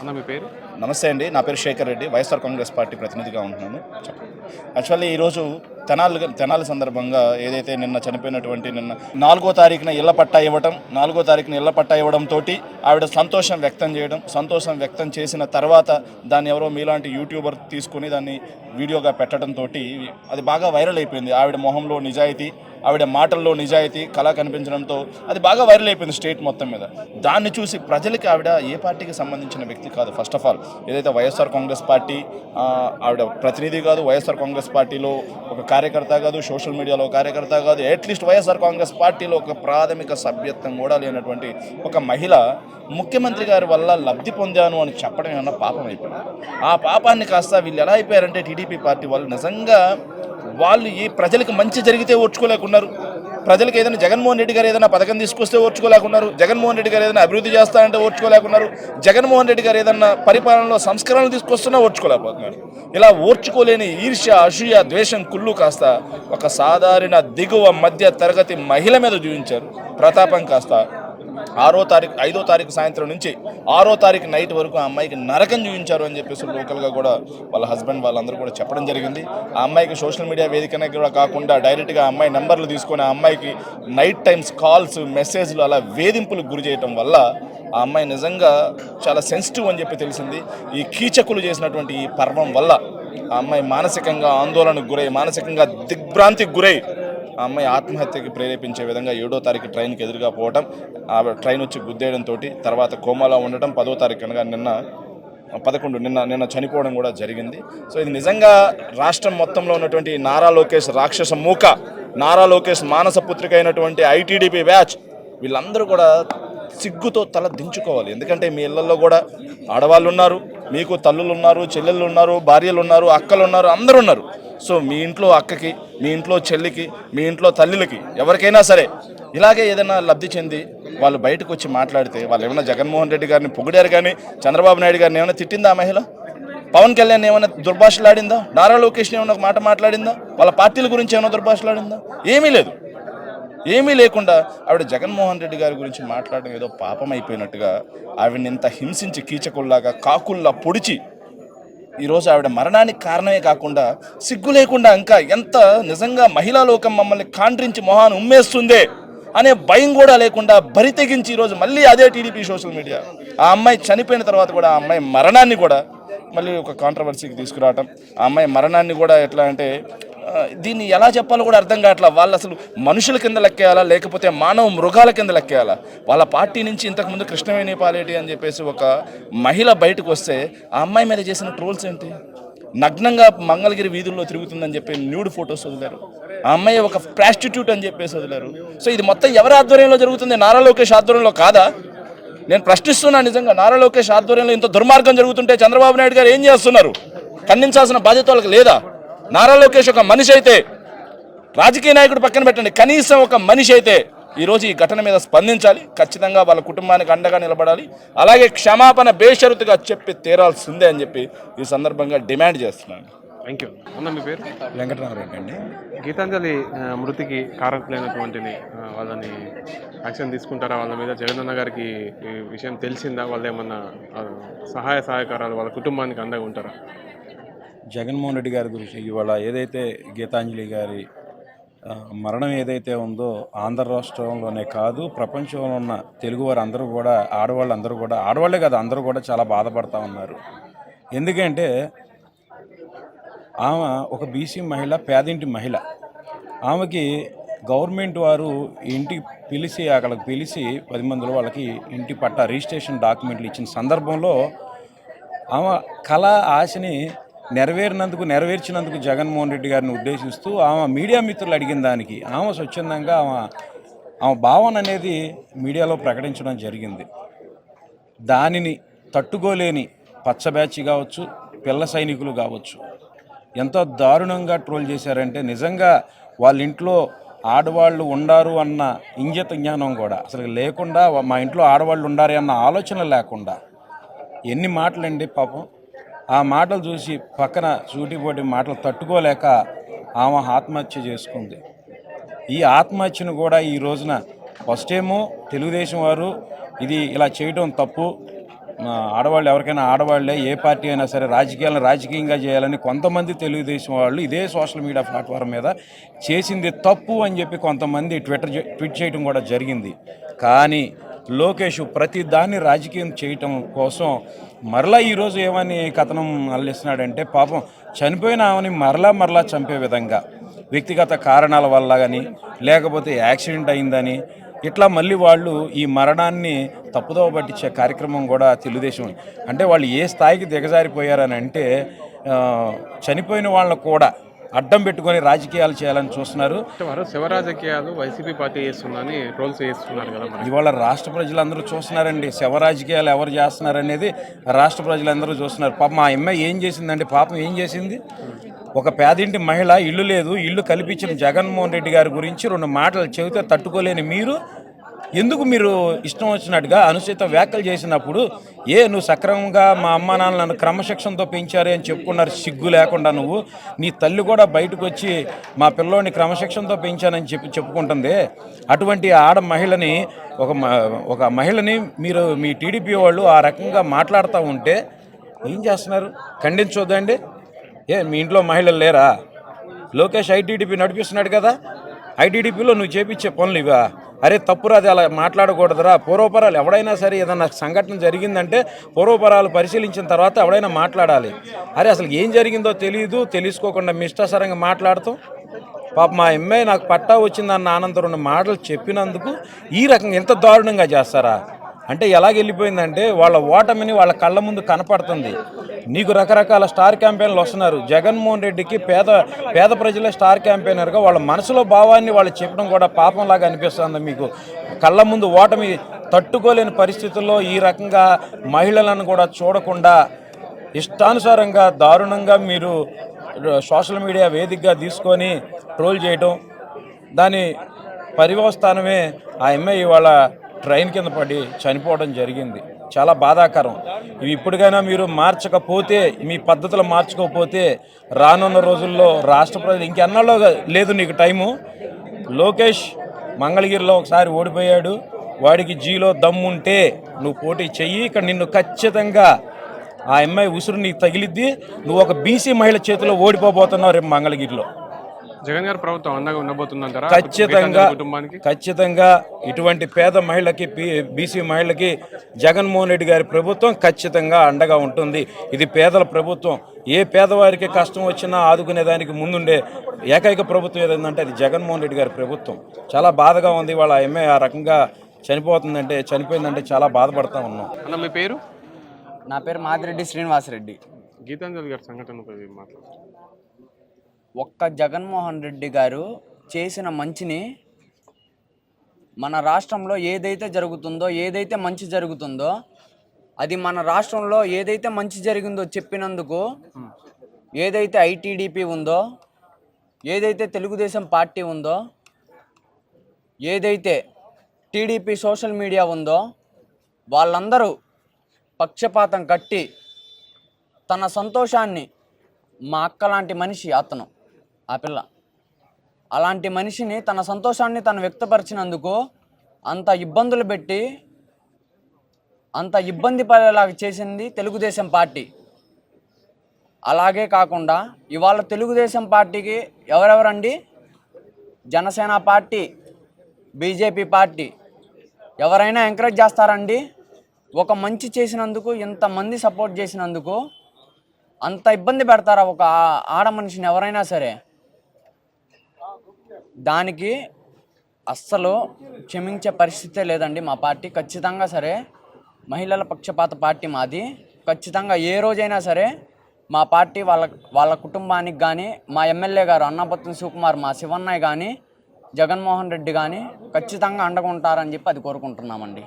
అన్న మీ పేరు? నమస్తే అండి. నా పేరు Shekhar Reddy. YSR Congress party ప్రతినిధిగా ఉంటున్నాను. యాక్చువల్లీ ఈరోజు తెనాలి తెనాలి సందర్భంగా ఏదైతే నిన్న చనిపోయినటువంటి నిన్న నాలుగో తారీఖున ఇళ్ళ పట్టా ఇవ్వడం నాలుగో తారీఖున ఇళ్ళ పట్టా ఇవ్వడం తోటి ఆవిడ సంతోషం వ్యక్తం చేయడం సంతోషం వ్యక్తం చేసిన తర్వాత దాన్ని ఎవరో మీలాంటి యూట్యూబర్ తీసుకొని దాన్ని వీడియోగా పెట్టడంతో అది బాగా వైరల్ అయిపోయింది. ఆవిడ మొహంలో నిజాయితీ ఆవిడ మాటల్లో నిజాయితీ కళ కనిపించడంతో అది బాగా వైరల్ అయిపోయింది స్టేట్ మొత్తం మీద. దాన్ని చూసి ప్రజలకి ఆవిడ ఏ పార్టీకి సంబంధించిన వ్యక్తి కాదు. ఫస్ట్ ఆఫ్ ఆల్ ఏదైతే వైఎస్ఆర్ కాంగ్రెస్ పార్టీ ఆవిడ ప్రతినిధి కాదు వైఎస్ఆర్ కాంగ్రెస్ పార్టీలో ఒక కార్యకర్త కాదు సోషల్ మీడియాలో ఒక కార్యకర్త కాదు అట్లీస్ట్ వైఎస్ఆర్ కాంగ్రెస్ పార్టీలో ఒక ప్రాథమిక సభ్యత్వం కూడా లేనటువంటి ఒక మహిళ ముఖ్యమంత్రి గారి వల్ల లబ్ధి పొందాను అని చెప్పడం ఏమన్నా పాపం అయిపోయింది? ఆ పాపాన్ని కాస్త వీళ్ళు ఎలా అయిపోయారంటే టీడీపీ పార్టీ వాళ్ళు నిజంగా వాళ్ళు ఈ ప్రజలకు మంచి జరిగితే ఓర్చుకోలేకున్నారు. ప్రజలకు ఏదైనా జగన్మోహన్ రెడ్డి గారు ఏదైనా పథకం తీసుకొస్తే ఓర్చుకోలేకున్నారు. జగన్మోహన్ రెడ్డి గారు ఏదైనా అభివృద్ధి చేస్తారంటే ఓర్చుకోలేకున్నారు. జగన్మోహన్ రెడ్డి గారు ఏదైనా పరిపాలనలో సంస్కరణలు తీసుకొస్తున్నా ఓర్చుకోలేకపోతున్నారు. ఇలా ఓర్చుకోలేని ఈర్ష్య అసూయ ద్వేషం కుళ్ళు కాస్త ఒక సాధారణ దిగువ మధ్య తరగతి మహిళ మీద చూపించారు ప్రతాపం కాస్త ఆరో తారీఖు ఐదో తారీఖు సాయంత్రం నుంచి ఆరో తారీఖు నైట్ వరకు ఆ అమ్మాయికి నరకం చూపించారు అని చెప్పేసి లోకల్గా కూడా వాళ్ళ హస్బెండ్ వాళ్ళందరూ కూడా చెప్పడం జరిగింది. ఆ అమ్మాయికి సోషల్ మీడియా వేదికనే కూడా కాకుండా డైరెక్ట్గా అమ్మాయి నెంబర్లు తీసుకొని ఆ అమ్మాయికి నైట్ టైమ్స్ కాల్స్ మెసేజ్లు అలా వేధింపులకు గురి చేయటం వల్ల ఆ అమ్మాయి నిజంగా చాలా సెన్సిటివ్ అని చెప్పి తెలిసింది. ఈ కీచకులు చేసినటువంటి ఈ పర్వం వల్ల ఆ అమ్మాయి మానసికంగా ఆందోళనకు గురై మానసికంగా దిగ్భ్రాంతికి గురై ఆ అమ్మాయి ఆత్మహత్యకి ప్రేరేపించే విధంగా ఏడో తారీఖు ట్రైన్కి ఎదురుగా పోవటం ఆ ట్రైన్ వచ్చి గుద్దేయడంతో తర్వాత కోమాలో ఉండటం పదో తారీఖు అనగా నిన్న పదకొండు నిన్న నిన్న చనిపోవడం కూడా జరిగింది. సో ఇది నిజంగా రాష్ట్రం మొత్తంలో ఉన్నటువంటి నారా లోకేష్ రాక్షస మూక నారా లోకేష్ మానస పుత్రిక అయినటువంటి ఐటీడీపీ బ్యాచ్ వీళ్ళందరూ కూడా సిగ్గుతో తల దించుకోవాలి. ఎందుకంటే మీ ఇళ్ళలో కూడా ఆడవాళ్ళు ఉన్నారు మీకు తల్లులు ఉన్నారు చెల్లెళ్ళు ఉన్నారు భార్యలు ఉన్నారు అక్కలు ఉన్నారు అందరూ ఉన్నారు. సో మీ ఇంట్లో అక్కకి మీ ఇంట్లో చెల్లికి మీ ఇంట్లో తల్లిలకి ఎవరికైనా సరే ఇలాగే ఏదైనా లబ్ధి చెంది వాళ్ళు బయటకు వచ్చి మాట్లాడితే వాళ్ళు ఏమైనా జగన్మోహన్ రెడ్డి గారిని పొగిడారు కానీ చంద్రబాబు నాయుడు గారిని ఏమైనా తిట్టిందా ఆ మహిళ? పవన్ కళ్యాణ్ ఏమైనా దుర్భాషలాడిందా? నారా లోకేష్ని ఏమైనా ఒక మాట మాట్లాడిందా? వాళ్ళ పార్టీల గురించి ఏమైనా దుర్భాషలాడిందా? ఏమీ లేదు. ఏమీ లేకుండా ఆవిడ జగన్మోహన్ రెడ్డి గారి గురించి మాట్లాడడం ఏదో పాపం అయిపోయినట్టుగా ఆవిడని ఇంత హింసించి కీచకుల్లాగా కాకుల్లా పొడిచి ఈరోజు ఆవిడ మరణానికి కారణమే కాకుండా సిగ్గు లేకుండా ఇంకా ఎంత నిజంగా మహిళా లోకం మమ్మల్ని కాండ్రించి మొహాన్ని ఉమ్మేస్తుందే అనే భయం కూడా లేకుండా బరి తెగించి ఈరోజు మళ్ళీ అదే టీడీపీ సోషల్ మీడియా. ఆ అమ్మాయి చనిపోయిన తర్వాత కూడా ఆ అమ్మాయి మరణాన్ని కూడా మళ్ళీ ఒక కాంట్రవర్సీకి తీసుకురావటం. ఆ అమ్మాయి మరణాన్ని కూడా ఎట్లా అంటే దీన్ని ఎలా చెప్పాలో కూడా అర్థం కావట్లా. వాళ్ళు అసలు మనుషుల కింద లెక్కేయాలా లేకపోతే మానవ మృగాల కింద లెక్కేయాలా? వాళ్ళ పార్టీ నుంచి ఇంతకుముందు కృష్ణవేణి పాలేటి అని చెప్పేసి ఒక మహిళ బయటకు వస్తే ఆ అమ్మాయి మీద చేసిన ట్రోల్స్ ఏంటి? నగ్నంగా మంగళగిరి వీధుల్లో తిరుగుతుందని చెప్పి న్యూడ్ ఫొటోస్ వదిలారు. ఆ అమ్మాయి ఒక ప్రాస్టిట్యూట్ అని చెప్పేసి వదిలారు. సో ఇది మొత్తం ఎవరి ఆధ్వర్యంలో జరుగుతుంది? నారా లోకేష్ ఆధ్వర్యంలో కాదా? నేను ప్రశ్నిస్తున్నా నిజంగా నారా లోకేష్ ఆధ్వర్యంలో ఇంత దుర్మార్గం జరుగుతుంటే చంద్రబాబు నాయుడు గారు ఏం చేస్తున్నారు? ఖండించాల్సిన బాధ్యత వాళ్ళకి లేదా? నారా లోకేష్ ఒక మనిషి అయితే రాజకీయ నాయకుడు పక్కన పెట్టండి కనీసం ఒక మనిషి అయితే ఈరోజు ఈ ఘటన మీద స్పందించాలి ఖచ్చితంగా వాళ్ళ కుటుంబానికి అండగా నిలబడాలి. అలాగే క్షమాపణ బేషరతుగా చెప్పి తీరాల్సిందే అని చెప్పి ఈ సందర్భంగా డిమాండ్ చేస్తున్నాను. థ్యాంక్ యూ అన్న మీ పేరు? వెంకటరామరెడ్డి అండి. గీతాంజలి మృతికి కారకులైనటువంటిది ఆ, వాళ్ళని యాక్షన్ తీసుకుంటారా? వాళ్ళ మీద జగనన్న గారికి ఈ విషయం తెలిసిందా? వాళ్ళు ఏమన్నా సహాయ సహకారాలు వాళ్ళ కుటుంబానికి అండగా ఉంటారా? జగన్మోహన్ రెడ్డి గారి గురించి ఇవాళ ఏదైతే గీతాంజలి గారి మరణం ఏదైతే ఉందో ఆంధ్ర రాష్ట్రంలోనే కాదు ప్రపంచంలో ఉన్న తెలుగు వారు అందరూ కూడా ఆడవాళ్ళు అందరూ కూడా ఆడవాళ్ళే కాదు అందరూ కూడా చాలా బాధపడతా ఉన్నారు. ఎందుకంటే ఆమె ఒక బీసీ మహిళ పేదింటి మహిళ. ఆమెకి గవర్నమెంట్ వారు ఇంటికి పిలిచి అక్కడికి పిలిచి పది మందిలో వాళ్ళకి ఇంటి పట్ట రిజిస్ట్రేషన్ డాక్యుమెంట్లు ఇచ్చిన సందర్భంలో ఆమె కళ ఆశని నెరవేరినందుకు నెరవేర్చినందుకు జగన్మోహన్ రెడ్డి గారిని ఉద్దేశిస్తూ ఆమె మీడియా మిత్రులు అడిగిన దానికి ఆమె స్వచ్ఛందంగా ఆమె ఆమె భావన అనేది మీడియాలో ప్రకటించడం జరిగింది. దానిని తట్టుకోలేని పచ్చ బ్యాచ్ కావచ్చు పిల్ల సైనికులు కావచ్చు ఎంతో దారుణంగా ట్రోల్ చేశారంటే నిజంగా వాళ్ళ ఇంట్లో ఆడవాళ్ళు ఉండారు అన్న ఇంగిత జ్ఞానం కూడా అసలు లేకుండా మా ఇంట్లో ఆడవాళ్ళు ఉండారు అన్న ఆలోచన లేకుండా ఎన్ని మాటలండి పాపం. ఆ మాటలు చూసి పక్కన సూటిపోటి మాటలు తట్టుకోలేక ఆమె ఆత్మహత్య చేసుకుంది. ఈ ఆత్మహత్యను కూడా ఈ రోజున ఫస్ట్ ఏమో తెలుగుదేశం వారు ఇది ఇలా చేయడం తప్పు. ఆడవాళ్ళు ఎవరికైనా ఆడవాళ్ళే ఏ పార్టీ అయినా సరే రాజకీయాలను రాజకీయంగా చేయాలని కొంతమంది తెలుగుదేశం వాళ్ళు ఇదే సోషల్ మీడియా ప్లాట్ఫామ్ మీద చేసింది తప్పు అని చెప్పి కొంతమంది ట్విట్టర్ ట్వీట్ చేయడం కూడా జరిగింది. కానీ లోకేష్ ప్రతి దాన్ని రాజకీయం చేయటం కోసం మరలా ఈరోజు ఏమని కథనం అల్లిస్తున్నాడంటే పాపం చనిపోయిన ఆమెని మరలా మరలా చంపే విధంగా వ్యక్తిగత కారణాల వల్ల కానీ లేకపోతే యాక్సిడెంట్ అయిందని ఇట్లా మళ్ళీ వాళ్ళు ఈ మరణాన్ని తప్పుదోవ పట్టించే కార్యక్రమం కూడా తెలుగుదేశం అంటే వాళ్ళు ఏ స్థాయికి దిగజారిపోయారని అంటే చనిపోయిన వాళ్ళు కూడా అడ్డం పెట్టుకొని రాజకీయాలు చేయాలని చూస్తున్నారు. అంటే వారు శివ రాజకీయాలు వైసీపీ పార్టీ చేస్తుందని ట్రోల్స్ చేస్తున్నారు కదా ఇవాళ రాష్ట్ర ప్రజలందరూ చూస్తున్నారండి. శవ రాజకీయాలు ఎవరు చేస్తున్నారనేది రాష్ట్ర ప్రజలందరూ చూస్తున్నారు. పాపం మా అమ్మాయి ఏం చేసిందండి? పాపం ఏం చేసింది? ఒక పేదింటి మహిళ ఇల్లు లేదు. ఇల్లు కల్పించిన జగన్మోహన్ రెడ్డి గారి గురించి రెండు మాటలు చెబితే తట్టుకోలేని మీరు ఎందుకు మీరు ఇష్టం వచ్చినట్టుగా అనుచిత వ్యాఖ్యలు చేసినప్పుడు ఏ నువ్వు సక్రమంగా మా అమ్మ నాన్న నన్ను క్రమశిక్షణతో పెంచారే అని చెప్పుకున్నారు సిగ్గు లేకుండా నువ్వు నీ తల్లి కూడా బయటకు వచ్చి మా పిల్లోని క్రమశిక్షణతో పెంచానని చెప్పి చెప్పుకుంటుంది. అటువంటి ఆడ మహిళని ఒక మ- ఒక మహిళని మీరు మీ టీడీపీ వాళ్ళు ఆ రకంగా మాట్లాడుతూ ఉంటే ఏం చేస్తున్నారు? ఖండించొద్దండి ఏ మీ ఇంట్లో మహిళలు లేరా? లోకేష్ ఐటీడీపీ నడిపిస్తున్నాడు కదా? ఐటీడీపీలో నువ్వు చేపించే పనులు ఇవా? అరే తప్పురా అది అలా మాట్లాడకూడదురా. పూర్వపరాలు ఎవడైనా సరే ఏదైనా సంఘటన జరిగిందంటే పూర్వపరాలు పరిశీలించిన తర్వాత ఎవడైనా మాట్లాడాలి. అరే అసలు ఏం జరిగిందో తెలియదు తెలుసుకోకుండా మిష్టాసరంగా ఇష్టాసరంగా మాట్లాడుతూ. పాప మా అమ్మాయి నాకు పట్టా వచ్చిందన్న ఆనందం రెండు మాటలు చెప్పినందుకు ఈ రకంగా ఎంత దారుణంగా చేస్తారా? అంటే ఎలాగ వెళ్ళిపోయిందంటే వాళ్ళ ఓటమిని వాళ్ళ కళ్ళ ముందు కనపడుతుంది. నీకు రకరకాల స్టార్ క్యాంపెయిన్లు వస్తున్నారు. జగన్మోహన్ రెడ్డికి పేద పేద ప్రజలే స్టార్ క్యాంపెయినర్గా వాళ్ళ మనసులో భావాన్ని వాళ్ళు చెప్పడం కూడా పాపంలాగా అనిపిస్తుంది మీకు. కళ్ళ ముందు ఓటమి తట్టుకోలేని పరిస్థితుల్లో ఈ రకంగా మహిళలను కూడా చూడకుండా ఇష్టానుసారంగా దారుణంగా మీరు సోషల్ మీడియా వేదికగా తీసుకొని ట్రోల్ చేయటం దాని పరివస్థానమే ఆ అమ్మాయి ఇవాళ ట్రైన్ కింద పడి చనిపోవడం జరిగింది. చాలా బాధాకరం. ఇవి ఇప్పటికైనా మీరు మార్చకపోతే మీ పద్ధతులు మార్చకపోతే రానున్న రోజుల్లో రాష్ట్ర ప్రజలు ఇంకెన్నలో లేదు నీకు టైము. లోకేష్ మంగళగిరిలో ఒకసారి ఓడిపోయాడు. వాడికి జీలో దమ్ముంటే నువ్వు పోటీ చెయ్యి. ఇక్కడ నిన్ను ఖచ్చితంగా ఆ అమ్మాయి ఉసురు నీకు తగిలిద్ది. నువ్వు ఒక బీసీ మహిళ చేతిలో ఓడిపోబోతున్నావు రేపు మంగళగిరిలో. జగన్ గారి ప్రభుత్వం అండగా ఉండబోతుందంటారా? ఖచ్చితంగా కుటుంబానికి? ఖచ్చితంగా ఇటువంటి పేద మహిళకి పి- బీసీ మహిళకి జగన్మోహన్ రెడ్డి గారి ప్రభుత్వం ఖచ్చితంగా అండగా ఉంటుంది. ఇది పేదల ప్రభుత్వం. ఏ పేదవారికి కష్టం వచ్చినా ఆదుకునే దానికి ముందుండే ఏకైక ప్రభుత్వం ఏదంటే అది జగన్మోహన్ రెడ్డి గారి ప్రభుత్వం. చాలా బాధగా ఉంది. వాళ్ళ ఎంఏ ఆ రకంగా చనిపోతుందంటే చనిపోయిందంటే చాలా బాధపడతా ఉన్నాం. అన్న మీ పేరు? నా పేరు మాదిరెడ్డి శ్రీనివాసరెడ్డి. గీతాంజలి గారి మాట్లాడుతున్నారు ఒక్క జగన్మోహన్ రెడ్డి గారు చేసిన మంచిని మన రాష్ట్రంలో ఏదైతే జరుగుతుందో ఏదైతే మంచి జరుగుతుందో అది మన రాష్ట్రంలో ఏదైతే మంచి జరిగిందో చెప్పినందుకు ఏదైతే ఐటీడీపీ ఉందో ఏదైతే తెలుగుదేశం పార్టీ ఉందో ఏదైతే టీడీపీ సోషల్ మీడియా ఉందో వాళ్ళందరూ పక్షపాతం కట్టి తన సంతోషాన్ని మా అక్క లాంటి మనిషి అతను ఆ పిల్ల. అలాంటి మనిషిని తన సంతోషాన్ని తను వ్యక్తపరిచినందుకు అంత ఇబ్బందులు పెట్టి అంత ఇబ్బంది పడేలాగా చేసింది తెలుగుదేశం పార్టీ. అలాగే కాకుండా ఇవాళ తెలుగుదేశం పార్టీకి ఎవరెవరండి? Janasena party BJP party. ఎవరైనా ఎంకరేజ్ చేస్తారండి? ఒక మంచి చేసినందుకు ఇంతమంది సపోర్ట్ చేసినందుకు అంత ఇబ్బంది పెడతారా ఒక ఆడ మనిషిని ఎవరైనా సరే? దానికి అస్సలు క్షమించే పరిస్థితే లేదండి మా పార్టీ. ఖచ్చితంగా సరే మహిళల పక్షపాత పార్టీ మాది. ఖచ్చితంగా ఏ రోజైనా సరే మా పార్టీ వాళ్ళ వాళ్ళ కుటుంబానికి కానీ మా ఎమ్మెల్యే గారు అన్నపత్ని సుకుమార్ మా శివన్నయ్య కానీ జగన్మోహన్ రెడ్డి కానీ ఖచ్చితంగా అండగా ఉంటారని చెప్పి అది కోరుకుంటున్నామండి.